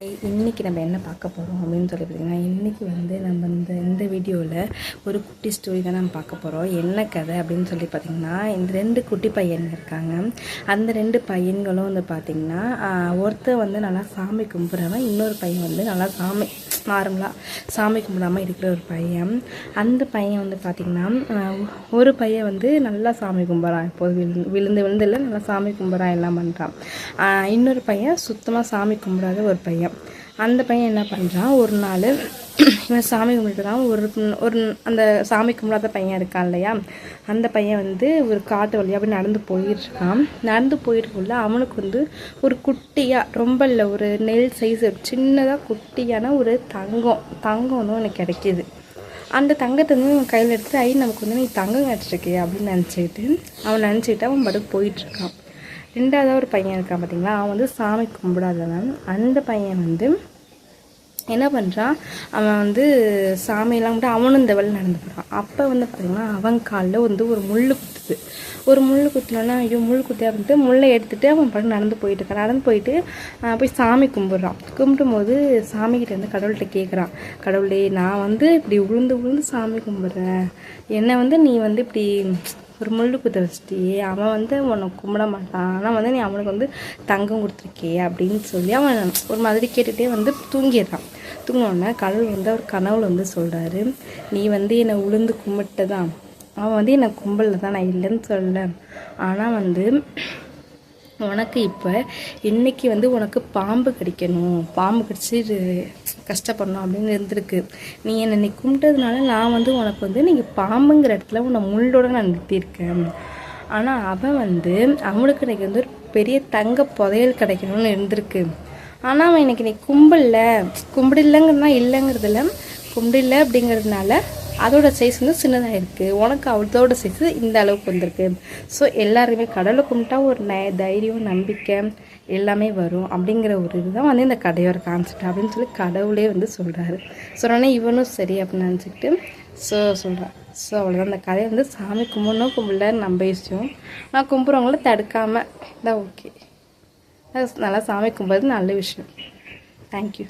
இன்றைக்கி நம்ம என்ன பார்க்க போகிறோம் அப்படின்னு சொல்லி பார்த்தீங்கன்னா இன்றைக்கி வந்து நம்ம இந்த இந்த வீடியோவில் ஒரு குட்டி ஸ்டோரி தான் நம்ம பார்க்க போகிறோம் என்ன கதை அப்படின்னு சொல்லி பார்த்திங்கன்னா இந்த ரெண்டு குட்டி பையன் இருக்காங்க. அந்த ரெண்டு பையன்களும் வந்து பார்த்திங்கன்னா ஒருத்தர் வந்து நல்லா சாமி கும்பிட்றவன் இன்னொரு பையன் வந்து நல்லா சாமி நார்மலாக சாமி கும்பிடாமல் இருக்கிற ஒரு பையன். அந்த பையன் வந்து பார்த்திங்கன்னா ஒரு பையன் வந்து நல்லா சாமி கும்பிட்றான் இப்போது விழுந்து விழுந்து விழுந்து இல்லை நல்லா சாமி கும்பிட்றான் எல்லாம் பண்ணுறான் இன்னொரு பையன் சுத்தமாக சாமி கும்பிடாத ஒரு பையன். அந்த பையன் என்ன பண்ணுறான் ஒரு நாள் இவன் சாமி கும்பிட்டுருக்கான் ஒரு ஒரு அந்த சாமி கும்பிடாத பையன் இருக்கான் இல்லையா? அந்த பையன் வந்து ஒரு காட்டு வழியாக அப்படி நடந்து போயிட்டுருக்கான் நடந்து போயிருக்குள்ள அவனுக்கு வந்து ஒரு குட்டியாக ரொம்ப இல்லை ஒரு நெல் சைஸ் சின்னதாக குட்டியான ஒரு தங்கம் தங்கம் வந்து எனக்கு கிடைக்கிது. அந்த தங்கத்தை வந்து அவன் கையில் எடுத்து ஐ நமக்கு வந்து நீ தங்கம் கிடச்சிருக்கே அப்படின்னு நினச்சிக்கிட்டு அவன் நினச்சிக்கிட்டு அவன் படுத்து போயிட்டுருக்கான். ரெண்டாவது ஒரு பையன் இருக்கான் பார்த்தீங்களா அவன் வந்து சாமி கும்பிடாதவன். அந்த பையன் வந்து என்ன பண்ணுறான் அவன் வந்து சாமியெல்லாம் மட்டும் அவனும் இந்த வழி நடந்து போகிறான் அப்போ வந்து பார்த்திங்கன்னா அவன் காலில் வந்து ஒரு முள் குத்துது. ஒரு முள் குத்தினோன்னா ஐயோ முள் குத்தி அப்படின்ட்டு முள்ளை எடுத்துகிட்டு அவன் படம் நடந்து போயிட்டு இருக்கான். நடந்து போயிட்டு போய் சாமி கும்பிட்றான். கும்பிடும் போது சாமிக்கிட்ட வந்து கடவுள்கிட்ட கேட்குறான் கடவுளே நான் வந்து இப்படி உளுந்து உளுந்து சாமி கும்பிட்றேன். என்னை வந்து நீ வந்து இப்படி ஒரு முள்ளு குத்த வச்சிட்டியே அவன் வந்து உன்னை கும்பிட மாட்டான். ஆனால் வந்து நீ அவனுக்கு வந்து தங்கம் கொடுத்துருக்கே அப்படின்னு சொல்லி அவன் ஒரு மாதிரி கேட்டுகிட்டே வந்து தூங்கிடுறான். தூங்கினோடனே கடவுள் வந்து அவர் கனவுல வந்து சொல்கிறாரு நீ வந்து என்னை உளுந்து கும்பிட்டு தான் அவன் வந்து என்னை கும்பலில் தான் நான் இல்லைன்னு சொல்லலை. ஆனால் வந்து உனக்கு இப்போ இன்றைக்கி வந்து உனக்கு பாம்பு கடிக்கணும். பாம்பு கடிச்சு கஷ்டப்படணும் அப்படின்னு இருந்திருக்கு. நீ என்னை நீ கும்பிட்டதுனால நான் வந்து உனக்கு வந்து நீங்கள் பாம்புங்கிற இடத்துல உன்னை முள்ளோட நான் நிறுத்தியிருக்கேன். ஆனால் அவன் வந்து அவனுக்கு இன்றைக்கி வந்து ஒரு பெரிய தங்க புதையல் கிடைக்கணும்னு இருந்திருக்கு. ஆனால் அவன் இன்னைக்கு நீ கும்பிடல கும்பிடலங்கிறதுனா இல்லைங்கிறதுல கும்பிடல அப்படிங்கிறதுனால அதோட சைஸ் வந்து சின்னதாக இருக்குது உனக்கு அதோட சைஸ் இந்த அளவுக்கு வந்திருக்கு. ஸோ எல்லாருமே கடலை கும்பிட்டா ஒரு ந தைரியம் நம்பிக்கை எல்லாமே வரும் அப்படிங்கிற ஒரு இதுதான் வந்து இந்த கடையோட கான்செப்ட் அப்படின்னு சொல்லி கடவுளே வந்து சொல்கிறாரு சொன்னோன்னே இவனும் சரி அப்படின்னு நினச்சிக்கிட்டு ஸோ சொல்கிறேன் ஸோ அவ்வளோதான் அந்த கதையை வந்து சாமி கும்பிடணும் கும்பிடல நம்ம விஷயம் நான் கும்பிட்றவங்கள தடுக்காமல் தான் ஓகே நல்லா சாமி கும்பிட்றது நல்ல விஷயம். தேங்க்யூ